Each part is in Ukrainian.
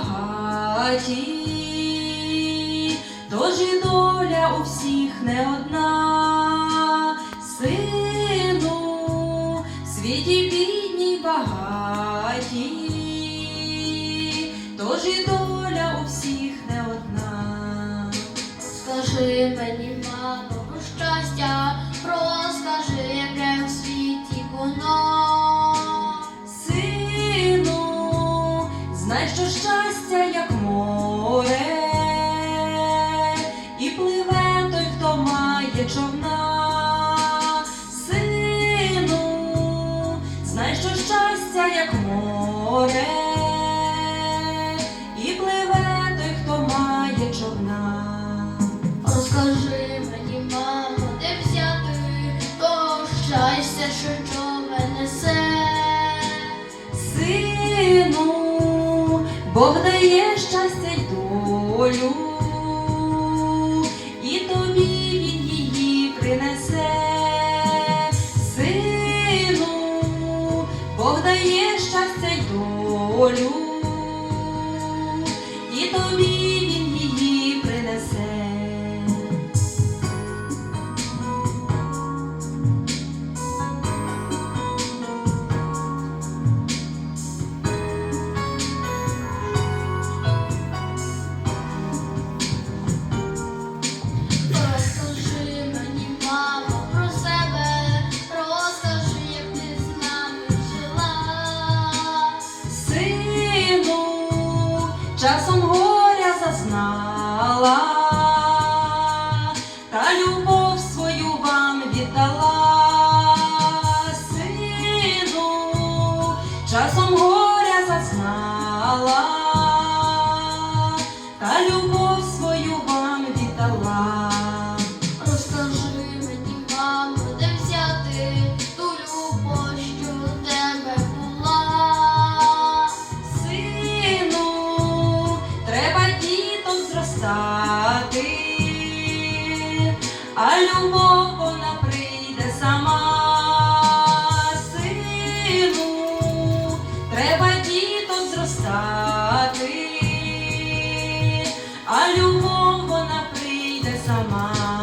багаті, тож і доля у всіх не одна, сину, в світі бідній багаті, тож і доля у всіх не одна. Скажи мені, мамо, про щастя, розкажи, щастя, як море, і пливе той, хто має човна. Розкажи мені, мамо, де взяти того щастя, що човен несе. Сину, Бог дає щастя й долю, долю, і часом горя любов вона прийде сама. Сину, треба діток зростати, а любов вона прийде сама.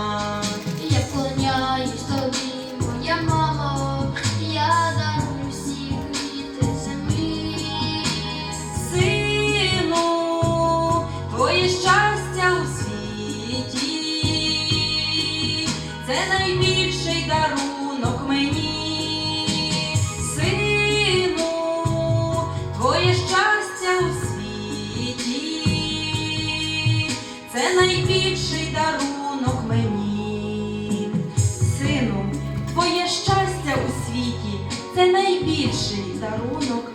Це найбільший дарунок мені. Сину, твоє щастя у світі, це найбільший дарунок мені. Сину, твоє щастя у світі, це найбільший дарунок.